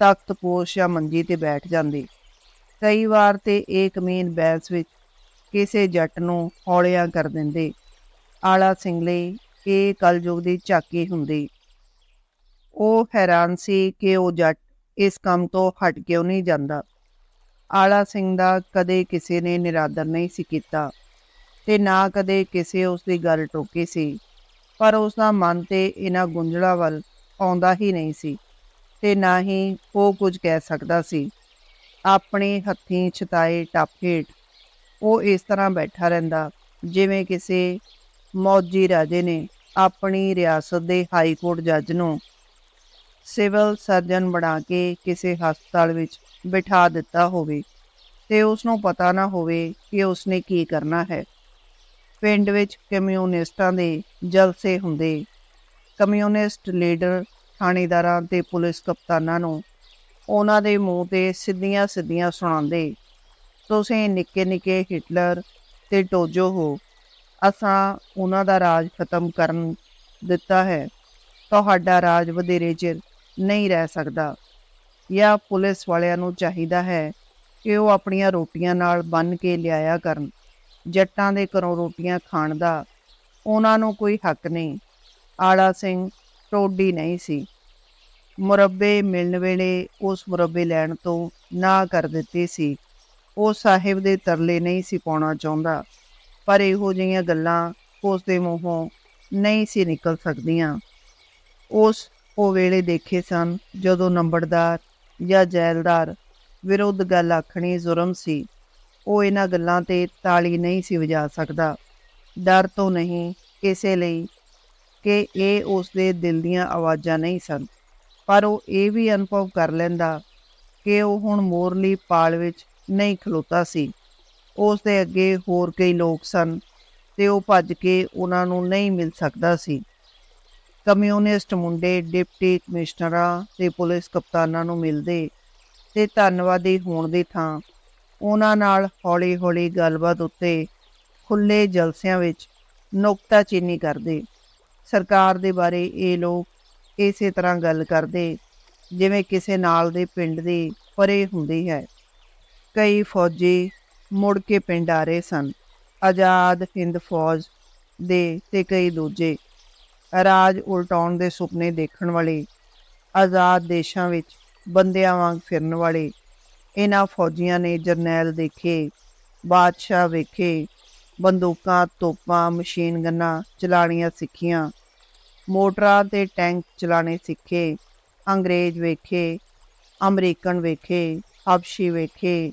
ਤਖਤ ਪੋਸ਼ ਜਾਂ ਮੰਜੀ ਤੇ ਬੈਠ ਜਾਂਦੇ। ਕਈ ਵਾਰ ਤੇ ਇਹ ਕਮੀਨ ਬਹਿਸ ਵਿੱਚ ਕਿਸੇ ਜੱਟ ਨੂੰ ਹੌਲਿਆਂ ਕਰ ਦਿੰਦੇ। ਆਲਾ ਸਿੰਘ ਲਈ ਇਹ ਕਲਯੁਗ ਦੀ ਝਾਕੀ ਹੁੰਦੀ। ਉਹ ਹੈਰਾਨ ਸੀ ਕਿ ਉਹ ਜੱਟ ਇਸ ਕੰਮ ਤੋਂ ਹਟ ਕਿਉਂ ਨਹੀਂ ਜਾਂਦਾ। ਆਲਾ ਸਿੰਘ ਦਾ ਕਦੇ ਕਿਸੇ ਨੇ ਨਿਰਾਦਰ ਨਹੀਂ ਸੀ ਕੀਤਾ ਤੇ ਨਾ ਕਦੇ ਕਿਸੇ ਉਸ ਦੀ ਗੱਲ ਟੋਕੀ ਸੀ। ਪਰ ਉਸ ਦਾ ਮਨ ਤੇ ਇਹਨਾਂ ਗੁੰਝਲਾਂ ਵੱਲ ਆਉਂਦਾ ਹੀ ਨਹੀਂ ਸੀ ਤੇ ਨਾ ਹੀ ਉਹ ਕੁਝ ਕਹਿ ਸਕਦਾ ਸੀ। ਆਪਣੇ ਹੱਥੀਂ ਛਤਾਏ ਟਾਪੇਟ ਉਹ ਇਸ ਤਰ੍ਹਾਂ ਬੈਠਾ ਰਹਿੰਦਾ ਜਿਵੇਂ ਕਿਸੇ ਮੌਜੀ ਰਾਜੇ ਨੇ ਆਪਣੀ ਰਿਆਸਤ ਦੇ ਹਾਈ ਕੋਰਟ ਜੱਜ ਨੂੰ ਸਿਵਲ ਸਰਜਨ ਬਣਾ ਕੇ ਕਿਸੇ ਹਸਪਤਾਲ ਵਿੱਚ ਬਿਠਾ ਦਿੱਤਾ ਹੋਵੇ ਤੇ ਉਸ ਨੂੰ ਪਤਾ ਨਾ ਹੋਵੇ ਕਿ ਉਸਨੇ ਕੀ ਕਰਨਾ ਹੈ। ਪਿੰਡ ਵਿੱਚ ਕਮਿਊਨਿਸਟਾਂ ਦੇ ਜਲਸੇ ਹੁੰਦੇ। ਕਮਿਊਨਿਸਟ ਲੀਡਰ, ਥਾਣੇਦਾਰਾਂ ਤੇ ਪੁਲਿਸ ਕਪਤਾਨਾਂ ਨੂੰ ਉਹਨਾਂ ਦੇ ਮੂੰਹ ਤੇ ਸਿੱਧੀਆਂ ਸਿੱਧੀਆਂ ਸੁਣਾਉਂਦੇ, ਤੁਸੀਂ ਨਿੱਕੇ ਨਿੱਕੇ ਹਿਟਲਰ ਤੇ ਟੋਜੋ ਹੋ। ਅਸਾਂ ਉਹਨਾਂ ਦਾ ਰਾਜ ਖਤਮ ਕਰਨ ਦਿੱਤਾ ਹੈ। ਤੁਹਾਡਾ ਰਾਜ ਵਧੇਰੇ ਚਿਰ ਨਹੀਂ ਰਹਿ ਸਕਦਾ। ਜਾਂ ਪੁਲਿਸ ਵਾਲਿਆਂ ਨੂੰ ਚਾਹੀਦਾ ਹੈ ਕਿ ਉਹ ਆਪਣੀਆਂ ਰੋਟੀਆਂ ਨਾਲ ਬੰਨ ਕੇ ਲਿਆਇਆ ਕਰਨ। ਜੱਟਾਂ ਦੇ ਘਰੋਂ ਰੋਟੀਆਂ ਖਾਣ ਦਾ ਉਹਨਾਂ ਨੂੰ ਕੋਈ ਹੱਕ ਨਹੀਂ। ਆਲਾ ਸਿੰਘ ਟੋਡੀ ਨਹੀਂ ਸੀ। ਮੁਰੱਬੇ ਮਿਲਣ ਵੇਲੇ ਉਸ ਮੁਰੱਬੇ ਲੈਣ ਤੋਂ ਨਾ ਕਰ ਦਿੱਤੀ ਸੀ। ਉਹ ਸਾਹਿਬ ਦੇ ਤਰਲੇ ਨਹੀਂ ਸੀ ਪਾਉਣਾ ਚਾਹੁੰਦਾ, ਪਰ ਇਹੋ ਜਿਹੀਆਂ ਗੱਲਾਂ ਉਸ ਦੇ ਮੂੰਹੋਂ ਨਹੀਂ ਸੀ ਨਿਕਲ ਸਕਦੀਆਂ। ਉਸ ਉਹ ਵੇਲੇ ਦੇਖੇ ਸਨ ਜਦੋਂ ਨੰਬਰਦਾਰ ਜਾਂ ਜੈਲਦਾਰ ਵਿਰੁੱਧ ਗੱਲ ਆਖਣੀ ਜ਼ੁਰਮ ਸੀ। ਉਹ ਇਹਨਾਂ ਗੱਲਾਂ ਤੇ ਤਾਲੀ ਨਹੀਂ ਸੀ ਵਜਾ ਸਕਦਾ। ਡਰ ਤੋਂ ਨਹੀਂ, ਇਸੇ ਲਈ ਕਿ ਇਹ ਉਸ ਦੇ ਦਿਲ ਦੀਆਂ ਆਵਾਜ਼ਾਂ ਨਹੀਂ ਸਨ। ਪਰ ਉਹ ਇਹ ਵੀ ਅਨੁਭਵ ਕਰ ਲੈਂਦਾ ਕਿ ਉਹ ਹੁਣ ਮੋਰਲੀ ਪਾਲ ਵਿੱਚ ਨਹੀਂ ਖਲੋਤਾ ਸੀ। ਉਸ ਦੇ ਅੱਗੇ ਹੋਰ ਕਈ ਲੋਕ ਸਨ ਤੇ ਉਹ ਭੱਜ ਕੇ ਉਹਨਾਂ ਨੂੰ ਨਹੀਂ ਮਿਲ ਸਕਦਾ ਸੀ। ਕਮਿਊਨਿਸਟ ਮੁੰਡੇ, ਡਿਪਟੀ ਕਮਿਸ਼ਨਰਾਂ ਤੇ ਪੁਲਿਸ ਕਪਤਾਨਾਂ ਨੂੰ ਮਿਲਦੇ ਤੇ ਧੰਨਵਾਦੀ ਹੋਣ ਦੀ ਥਾਂ ਉਹਨਾਂ ਨਾਲ ਹੌਲੀ-ਹੌਲੀ ਗੱਲਬਾਤ ਉੱਤੇ ਖੁੱਲੇ ਜਲਸਿਆਂ ਵਿੱਚ ਨੁਕਤਾਚੀਨੀ ਕਰਦੇ। ਸਰਕਾਰ ਦੇ ਬਾਰੇ ਇਹ ਲੋਕ ਇਸੇ ਤਰ੍ਹਾਂ ਗੱਲ ਕਰਦੇ, ਜਿਵੇਂ ਕਿਸੇ ਨਾਲ ਦੇ ਪਿੰਡ ਦੀ ਪਰੇ ਹੁੰਦੀ ਹੈ। ਕਈ ਫੌਜੀ ਮੁੜ ਕੇ ਪਿੰਡ ਆ ਰਹੇ ਸਨ। ਆਜ਼ਾਦ ਹਿੰਦ ਫੌਜ ਦੇ ਤੇ ਕਈ ਦੂਜੇ। ਰਾਜ ਉਲਟਾਉਣ ਦੇ ਸੁਪਨੇ ਦੇਖਣ ਵਾਲੇ ਆਜ਼ਾਦ ਦੇਸ਼ਾਂ ਵਿੱਚ ਬੰਦਿਆਂ ਵਾਂਗ ਫਿਰਨ ਵਾਲੇ ਇਹਨਾਂ ਫੌਜੀਆਂ ਨੇ ਜਰਨੈਲ ਦੇਖੇ, ਬਾਦਸ਼ਾਹ ਵੇਖੇ, ਬੰਦੂਕਾਂ, ਤੋਪਾਂ, ਮਸ਼ੀਨ ਗੰਨਾਂ ਚਲਾਣੀਆਂ ਸਿੱਖੀਆਂ, ਮੋਟਰਾਂ ਤੇ ਟੈਂਕ ਚਲਾਣੇ ਸਿੱਖੇ, ਅੰਗਰੇਜ਼ ਵੇਖੇ, ਅਮਰੀਕਨ ਵੇਖੇ ਹਬਸ਼ੀ ਵੇਖੇ,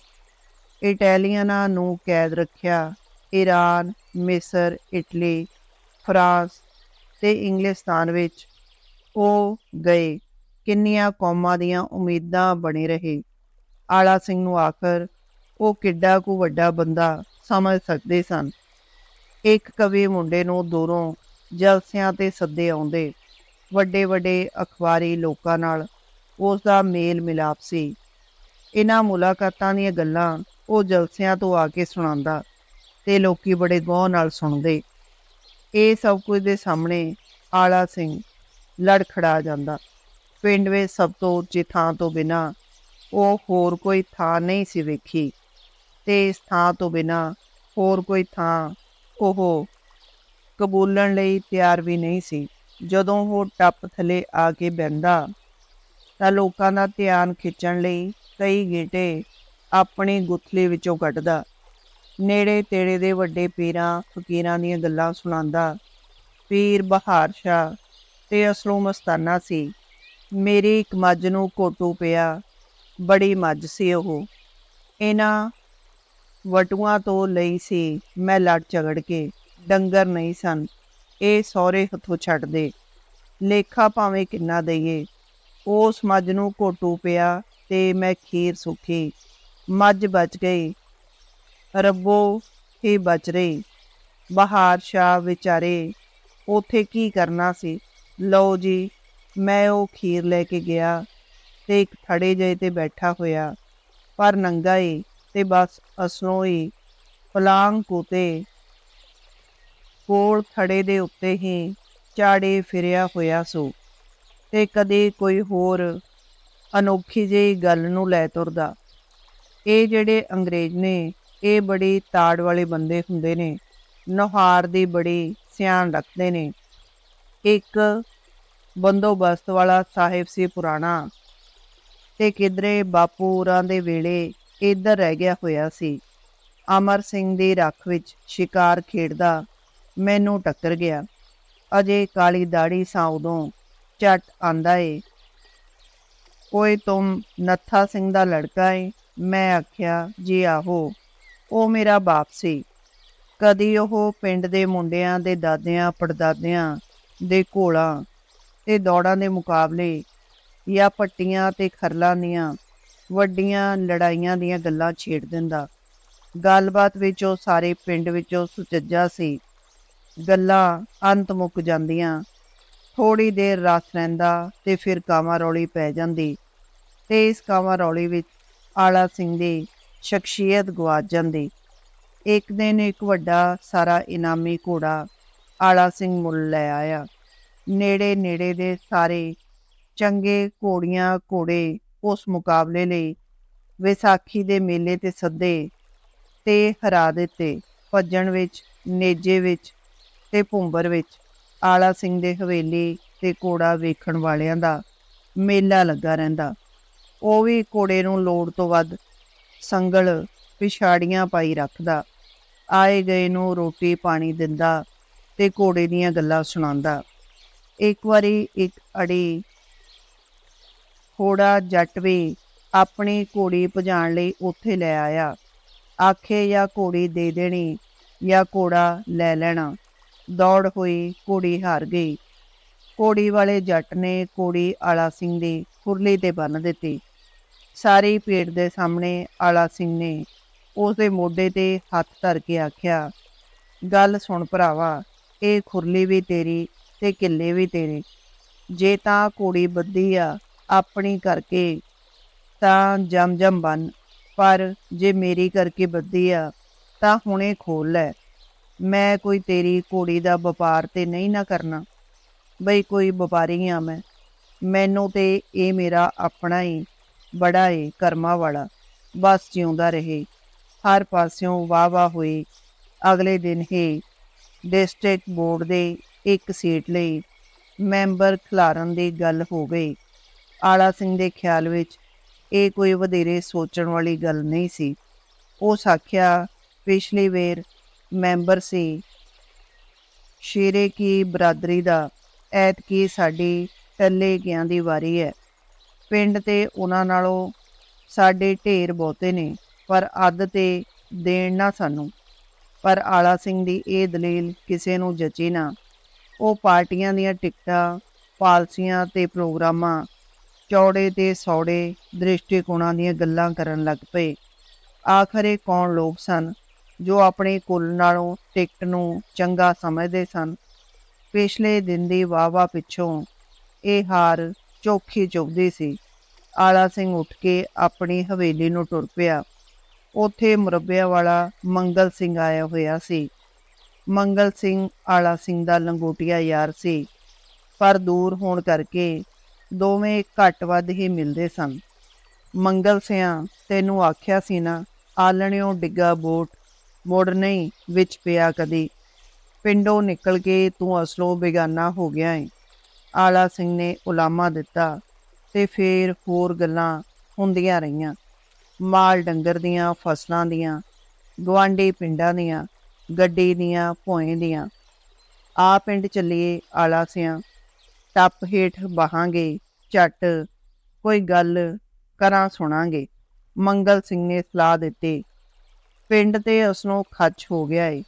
ਇਟਾਲੀਅਨਾਂ ਨੂੰ ਕੈਦ ਰੱਖਿਆ ਈਰਾਨ ਮਿਸਰ, ਇਟਲੀ, ਫਰਾਂਸ ਤੇ ਇੰਗਲਿਸਤਾਨ ਵਿੱਚ ਉਹ ਗਏ, ਕਿੰਨੀਆਂ ਕੌਮਾਂ ਦੀਆਂ ਉਮੀਦਾਂ ਬਣੇ ਰਹੇ। ਆਲਾ ਸਿੰਘ ਨੂੰ ਆਖਰ, ਉਹ ਕਿੱਡਾ ਕੁ ਵੱਡਾ ਬੰਦਾ ਸਮਝ ਸਕਦੇ ਸਨ। ਇੱਕ ਕਵੀ ਮੁੰਡੇ ਨੂੰ ਦੂਰੋਂ ਜਲਸਿਆਂ ਤੇ ਸੱਦੇ ਆਉਂਦੇ ਵੱਡੇ ਵੱਡੇ ਅਖਬਾਰੀ ਲੋਕਾਂ ਨਾਲ ਉਸ ਦਾ ਮੇਲ ਮਿਲਾਪ ਸੀ। ਇਹਨਾਂ ਮੁਲਾਕਾਤਾਂ ਦੀਆਂ ਗੱਲਾਂ ਉਹ ਜਲਸਿਆਂ ਤੋਂ ਆ ਕੇ ਸੁਣਾਉਂਦਾ ਤੇ ਲੋਕੀ ਬੜੇ ਗੌਰ ਨਾਲ ਸੁਣਦੇ। ਇਹ ਸਭ ਕੁਝ ਦੇ ਸਾਹਮਣੇ ਆਲਾ ਸਿੰਘ ਲੜਖੜਾ ਜਾਂਦਾ। ਪਿੰਡ ਵਿੱਚ ਸਭ ਤੋਂ ਉੱਚੀ ਥਾਂ ਤੋਂ ਬਿਨਾ ਉਹ ਹੋਰ ਕੋਈ ਥਾਂ ਨਹੀਂ ਸੀ ਵੇਖੀ ਤੇ ਇਸ ਥਾਂ ਤੋਂ ਬਿਨਾ ਹੋਰ ਕੋਈ ਥਾਂ ਉਹ ਕਬੂਲਣ ਲਈ ਤਿਆਰ ਵੀ ਨਹੀਂ ਸੀ। ਜਦੋਂ ਉਹ ਟੱਪ ਥਲੇ ਆ ਕੇ ਬੈੰਦਾ ਤਾਂ ਲੋਕਾਂ ਦਾ ਧਿਆਨ ਖਿੱਚਣ ਲਈ ਕਈ ਗੇਟੇ ਆਪਣੀ ਗੁੱਥਲੀ ਵਿੱਚੋਂ ਕੱਢਦਾ, ਨੇੜੇ ਤੇੜੇ ਦੇ ਵੱਡੇ ਪੀਰਾਂ ਫਕੀਰਾਂ ਦੀਆਂ ਗੱਲਾਂ ਸੁਣਾਉਂਦਾ, ਪੀਰ ਬਹਾਰ ਸ਼ਾ ਤੇ ਅਸਲੋਂ ਮਸਤਾਨਾ ਸੀ, ਮੇਰੀ ਇੱਕ ਮੱਝ ਨੂੰ ਕੋਟੂ ਪਿਆ ਬੜੀ ਮੱਝ ਸੀ ਉਹ। ਇਹਨਾਂ ਵਟੂਆਂ ਤੋਂ ਲਈ ਸੀ ਮੈਂ ਲੜ ਝਗੜ ਕੇ। ਡੰਗਰ ਨਹੀਂ ਸਨ। ਇਹ ਸਹੁਰੇ ਹੱਥੋਂ ਛੱਡ ਦੇ। ਲੇਖਾ ਭਾਵੇਂ ਕਿੰਨਾ ਦਈਏ। ਉਸ ਮੱਝ ਨੂੰ ਕੋਟੂ ਪਿਆ ਤੇ ਮੈਂ ਖੀਰ ਸੁੱਖੀ ਮੱਝ ਬਚ ਗਈ। ਰੱਬੋ ਹੀ ਬਚ ਰਹੀ? ਬਹਾਰ ਸ਼ਾਹ ਵਿਚਾਰੇ, ਉਥੇ ਕੀ ਕਰਨਾ ਸੀ? ਲਓ ਜੀ, ਮੈਂ ਉਹ ਖੀਰ ਲੈ ਕੇ ਗਿਆ। ਤੇ ਇੱਕ ਥੜੇ ਜਿਹੇ ਤੇ ਬੈਠਾ ਹੋਇਆ। ਪਰ ਨੰਗਾ ਹੀ ਤੇ ਬਸ ਅਸਲੋਂ ਹੀ ਪਲਾਂਗ ਕੋਤੇ ਕੋਲ ਥੜੇ ਦੇ ਉੱਤੇ ਹੀ ਚਾੜੇ ਫਿਰਿਆ ਹੋਇਆ ਸੋ। ਤੇ ਕਦੇ ਕੋਈ ਹੋਰ ਅਨੋਖੀ ਜਿਹੀ ਗੱਲ ਨੂੰ ਲੈ ਤੁਰਦਾ। ਇਹ ਜਿਹੜੇ ਅੰਗਰੇਜ਼ ਨੇ, ਇਹ ਬੜੀ ਤਾੜ ਵਾਲੇ ਬੰਦੇ ਹੁੰਦੇ ਨੇ। ਨੁਹਾਰ ਦੀ ਬੜੀ ਸਿਆਣ ਰੱਖਦੇ ਨੇ। ਇੱਕ ਬੰਦੋਬਸਤ ਵਾਲਾ ਸਾਹਿਬ ਸੀ ਪੁਰਾਣਾ। ਤੇ ਕਿਧਰੇ ਬਾਪੂਰਾਂ ਦੇ ਵੇਲੇ ਇੱਧਰ ਰਹਿ ਗਿਆ ਹੋਇਆ ਸੀ। ਅਮਰ ਸਿੰਘ ਦੀ ਰੱਖ ਵਿੱਚ ਸ਼ਿਕਾਰ ਖੇਡਦਾ ਮੈਨੂੰ ਟੱਕਰ ਗਿਆ। ਅਜੇ ਕਾਲੀ ਦਾੜੀ ਸਾਂ ਉਦੋਂ ਝਟ ਆਂਦਾ ਏ ਕੋਈ ਤੁਮ ਨੱਥਾ ਸਿੰਘ ਦਾ ਲੜਕਾ ਏ? ਮੈਂ ਆਖਿਆ, ਜੀ ਆਹੋ, ਉਹ ਮੇਰਾ ਬਾਪ ਸੀ। ਕਦੀ ਉਹ ਪਿੰਡ ਦੇ ਮੁੰਡਿਆਂ ਦੇ ਦਾਦਿਆਂ, ਪੜਦਾਦਿਆਂ ਦੇ ਘੋਲਾਂ ਤੇ ਦੌੜਾਂ ਦੇ ਮੁਕਾਬਲੇ ਜਾਂ ਪੱਟੀਆਂ ਤੇ ਖਰਲਾਂ ਦੀਆਂ ਵੱਡੀਆਂ ਲੜਾਈਆਂ ਦੀਆਂ ਗੱਲਾਂ ਛੇੜ ਦਿੰਦਾ। ਗੱਲਬਾਤ ਵਿੱਚ ਉਹ ਸਾਰੇ ਪਿੰਡ ਵਿੱਚੋਂ ਸੁਚੱਜਾ ਸੀ। ਗੱਲਾਂ ਅੰਤ ਮੁੱਕ ਜਾਂਦੀਆਂ। ਥੋੜੀ ਦੇਰ ਰਸ ਰਹਿੰਦਾ ਤੇ ਫਿਰ ਕਾਮਾ ਰੌਲੀ ਪੈ ਜਾਂਦੀ ਤੇ ਇਸ ਕਾਮਾ ਰੌਲੀ ਵਿੱਚ ਆਲਾ ਸਿੰਘ ਦੀ ਸ਼ਖਸੀਅਤ ਗਵਾਚ ਜਾਂਦੀ। ਇੱਕ ਦਿਨ ਇੱਕ ਵੱਡਾ ਸਾਰਾ ਇਨਾਮੀ ਘੋੜਾ ਆਲਾ ਸਿੰਘ ਮੁੱਲ ਲੈ ਆਇਆ। ਨੇੜੇ ਨੇੜੇ ਦੇ ਸਾਰੇ ਚੰਗੇ ਘੋੜੀਆਂ, ਘੋੜੇ ਉਸ ਮੁਕਾਬਲੇ ਲਈ ਵਿਸਾਖੀ ਦੇ ਮੇਲੇ ਤੇ ਸੱਦੇ ਤੇ ਹਰਾ ਦਿੱਤੇ। ਭੱਜਣ ਵਿੱਚ, ਨੇਜੇ ਵਿੱਚ ਤੇ ਭੁੰਬਰ ਵਿੱਚ ਆਲਾ ਸਿੰਘ ਦੇ ਹਵੇਲੀ ਤੇ ਘੋੜਾ ਵੇਖਣ ਵਾਲਿਆਂ ਦਾ ਮੇਲਾ ਲੱਗਾ ਰਹਿੰਦਾ। ਉਹ ਵੀ ਘੋੜੇ ਨੂੰ ਲੋੜ ਤੋਂ ਵੱਧ ਸੰਗਲ, ਪਿਛਾੜੀਆਂ ਪਾਈ ਰੱਖਦਾ। ਆਏ ਗਏ ਨੂੰ ਰੋਟੀ ਪਾਣੀ ਦਿੰਦਾ ਤੇ ਘੋੜੇ ਦੀਆਂ ਗੱਲਾਂ ਸੁਣਾਉਂਦਾ। ਇੱਕ ਵਾਰੀ ਇੱਕ ਅੜੀ ਘੋੜਾ ਜੱਟ ਵੀ ਆਪਣੀ ਘੋੜੀ ਭਜਾਣ ਲਈ ਉੱਥੇ ਲੈ ਆਇਆ। ਆਖੇ, ਜਾਂ ਘੋੜੀ ਦੇ ਦੇਣੀ ਜਾਂ ਘੋੜਾ ਲੈ ਲੈਣਾ। ਦੌੜ ਹੋਈ ਘੋੜੀ ਹਾਰ ਗਈ। ਘੋੜੀ ਵਾਲੇ ਜੱਟ ਨੇ ਘੋੜੀ ਆਲਾ ਸਿੰਘ ਦੀ ਖੁਰਲੀ ਤੇ ਬੰਨ ਦਿੱਤੀ। ਸਾਰੀ ਭੀੜ ਦੇ ਸਾਹਮਣੇ ਆਲਾ ਸਿੰਘ ਨੇ ਉਸ ਦੇ ਮੋਢੇ ਤੇ ਹੱਥ ਧਰ ਕੇ ਆਖਿਆ, ਗੱਲ ਸੁਣ ਭਰਾਵਾ, ਇਹ ਖੁਰਲੀ ਵੀ ਤੇਰੀ ਤੇ ਕਿੱਲੇ ਵੀ ਤੇਰੇ। ਜੇ ਤਾਂ ਘੋੜੀ ਬੱਧੀ ਆ ਆਪਣੀ ਕਰਕੇ ਤਾਂ ਜਮ ਜਮ ਬਨ। ਪਰ ਜੇ ਮੇਰੀ ਕਰਕੇ ਬੱਧੀ ਆ, ਤਾਂ ਹੁਣੇ ਖੋਲ ਲੈ। ਮੈਂ ਕੋਈ ਤੇਰੀ ਘੋੜੀ ਦਾ ਵਪਾਰ ਤੇ ਨਹੀਂ ਨਾ ਕਰਨਾ। ਬਈ ਕੋਈ ਵਪਾਰੀ ਆ ਮੈਂ। ਮੈਨੂੰ ਤੇ ਇਹ ਮੇਰਾ ਆਪਣਾ ਹੀ ਬੜਾ ਏ ਕਰਮਾ ਵਾਲਾ। ਬਸ ਜਿਉਂਦਾ ਰਹੇ। ਹਰ ਪਾਸਿਓਂ ਵਾਹ ਵਾਹ ਹੋਈ ਅਗਲੇ ਦਿਨ ਹੀ, ਡਿਸਟ੍ਰਿਕਟ ਬੋਰਡ ਦੇ ਇੱਕ ਸੀਟ ਲਈ ਮੈਂਬਰ ਖਿਲਾਰਨ ਦੀ ਗੱਲ ਹੋ ਗਈ। ਆਲਾ ਸਿੰਘ ਦੇ ਖਿਆਲ ਵਿੱਚ ਇਹ ਕੋਈ ਵਧੇਰੇ ਸੋਚਣ ਵਾਲੀ ਗੱਲ ਨਹੀਂ ਸੀ। ਉਹ ਸਾਖਿਆ, ਪਿਛਲੀ ਵੇਰ ਮੈਂਬਰ ਸੀ। ਸ਼ੇਰੇ ਕੀ ਬਰਾਦਰੀ ਦਾ, ਐਤਕੀ ਸਾਡੀ ਟੱਲੇ ਗਿਆਂ ਦੀ ਵਾਰੀ ਹੈ ਪਿੰਡ ਤੇ ਉਹਨਾਂ ਨਾਲੋਂ ਸਾਡੇ ਢੇਰ ਬਹੁਤੇ ਨੇ, ਪਰ ਅੱਧ ਤੇ ਦੇਣ ਨਾ ਸਾਨੂੰ। ਪਰ ਆਲਾ ਸਿੰਘ ਦੀ ਇਹ ਦਲੀਲ ਕਿਸੇ ਨੂੰ ਜਚੀ ਨਾ। ਉਹ ਪਾਰਟੀਆਂ ਦੀਆਂ ਟਿਕਟਾਂ, ਪਾਲਸੀਆਂ ਤੇ ਪ੍ਰੋਗਰਾਮਾਂ ਚੌੜੇ ਤੇ ਸੌੜੇ ਦ੍ਰਿਸ਼ਟੀਕੋਣਾਂ ਦੀਆਂ ਗੱਲਾਂ ਕਰਨ ਲੱਗ ਪਏ। ਆਖਰੇ ਕੌਣ ਲੋਕ ਸਨ ਜੋ ਆਪਣੇ ਕੁੱਲ ਨਾਲੋਂ ਟਿਕਟ ਨੂੰ ਚੰਗਾ ਸਮਝਦੇ ਸਨ? ਪਿਛਲੇ ਦਿਨ ਦੀ ਵਾਵਾ ਪਿੱਛੋਂ ਇਹ ਹਾਰ ਚੌਖੀ ਚੁੱਭਦੀ ਸੀ। ਆਲਾ ਸਿੰਘ ਉੱਠ ਕੇ ਆਪਣੀ ਹਵੇਲੀ ਨੂੰ ਟੁਰ ਪਿਆ। ਉੱਥੇ ਮੁਰੱਬਿਆਂ ਵਾਲਾ ਮੰਗਲ ਸਿੰਘ ਆਇਆ ਹੋਇਆ ਸੀ। ਮੰਗਲ ਸਿੰਘ ਆਲਾ ਸਿੰਘ ਦਾ ਲੰਗੋਟੀਆ ਯਾਰ ਸੀ। ਪਰ ਦੂਰ ਹੋਣ ਕਰਕੇ ਦੋਵੇਂ ਘੱਟ ਵੱਧ ਹੀ ਮਿਲਦੇ ਸਨ। ਮੰਗਲ ਸਿਆਂ ਤੈਨੂੰ ਆਖਿਆ ਸੀ ਨਾ, ਆਲਣਿਓ ਡਿੱਗਾ ਬੋਟ, ਮੋੜ ਨਹੀਂ ਵਿੱਚ ਪਿਆ ਕਦੀ। ਪਿੰਡੋਂ ਨਿਕਲ ਕੇ ਤੂੰ ਅਸਲੋਂ ਬੇਗਾਨਾ ਹੋ ਗਿਆ ਏ। ਆਲਾ ਸਿੰਘ ਨੇ ਉਲਾਮਾ ਦਿੱਤਾ ਤੇ ਫੇਰ ਹੋਰ ਗੱਲਾਂ ਹੁੰਦੀਆਂ ਰਹੀਆਂ। ਮਾਲ ਡੰਗਰ ਦੀਆਂ ਫਸਲਾਂ ਦੀਆਂ ਗਵਾਂਡੀ ਪਿੰਡਾਂ ਦੀਆਂ, ਗੱਡੀ ਦੀਆਂ ਭੋਏ ਦੀਆਂ। ਆ ਪਿੰਡ ਚੱਲੀਏ ਆਲਾ ਸਿਆਂ। ਟੱਪ ਹੇਠ ਬਹਾਂਗੇ ਝੱਟ ਕੋਈ ਗੱਲ ਕਰਾਂ ਸੁਣਾਂਗੇ। ਮੰਗਲ ਸਿੰਘ ਨੇ ਸਲਾਹ ਦਿੱਤੀ। ਪਿੰਡ ਤੇ ਉਸਨੂੰ ਖੱਚ ਹੋ ਗਿਆ ਏ।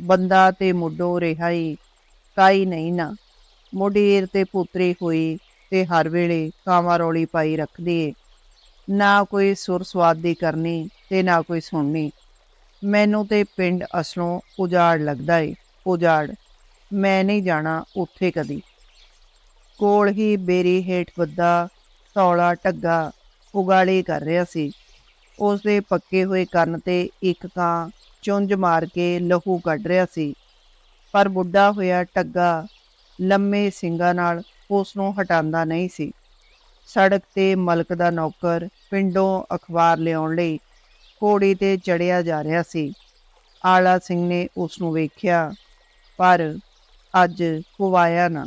ਬੰਦਾ ਤੇ ਮੁੱਢੋ ਰਿਹਾ ਈ ਕਾਈ ਨਹੀਂ ਨਾ। ਮੁੰਡੇਰ ਤੇ ਪੁੱਤਰੀ ਹੋਈ ਤੇ ਹਰ ਵੇਲੇ ਕਾਵਾਂ ਰੋਲੀ ਪਾਈ ਰੱਖਦੀ ਏ। ਨਾ ਕੋਈ ਸੁਰ ਸਵਾਦੀ ਕਰਨੀ ਤੇ ਨਾ ਕੋਈ ਸੁਣਨੀ। ਮੈਨੂੰ ਤੇ ਪਿੰਡ ਅਸਲੋਂ ਉਜਾੜ ਲੱਗਦਾ ਏ। ਉਜਾੜ। ਮੈਂ ਨਹੀਂ ਜਾਣਾ ਉੱਥੇ ਕਦੀ। ਕੋਲ ਹੀ ਬੇਰੀ ਹੇਠ ਵੱਦਾ ਸੌਲਾ ਟੱਗਾ ਉਗਾਲੀ ਕਰ ਰਿਹਾ ਸੀ। ਉਸ ਦੇ ਪੱਕੇ ਹੋਏ ਕੰਨ ਤੇ ਇੱਕ ਕਾਂ ਚੁੰਝ ਮਾਰ ਕੇ ਲਹੂ ਕੱਢ ਰਿਹਾ ਸੀ। ਪਰ ਬੁੱਢਾ ਹੋਇਆ ਟੱਗਾ ਲੰਮੇ ਸਿੰਘਾਂ ਨਾਲ ਉਸ ਨੂੰ ਹਟਾਉਂਦਾ ਨਹੀਂ ਸੀ। ਸੜਕ ਤੇ ਮਲਕ ਦਾ ਨੌਕਰ ਪਿੰਡੋਂ ਅਖਬਾਰ ਲਿਆਉਣ ਲਈ ਘੋੜੀ ਤੇ ਚੜਿਆ ਜਾ ਰਿਹਾ ਸੀ। ਆਲਾ ਸਿੰਘ ਨੇ ਉਸ ਨੂੰ ਵੇਖਿਆ, ਪਰ ਅੱਜ ਕੁਵਾਇਆ ਨਾ।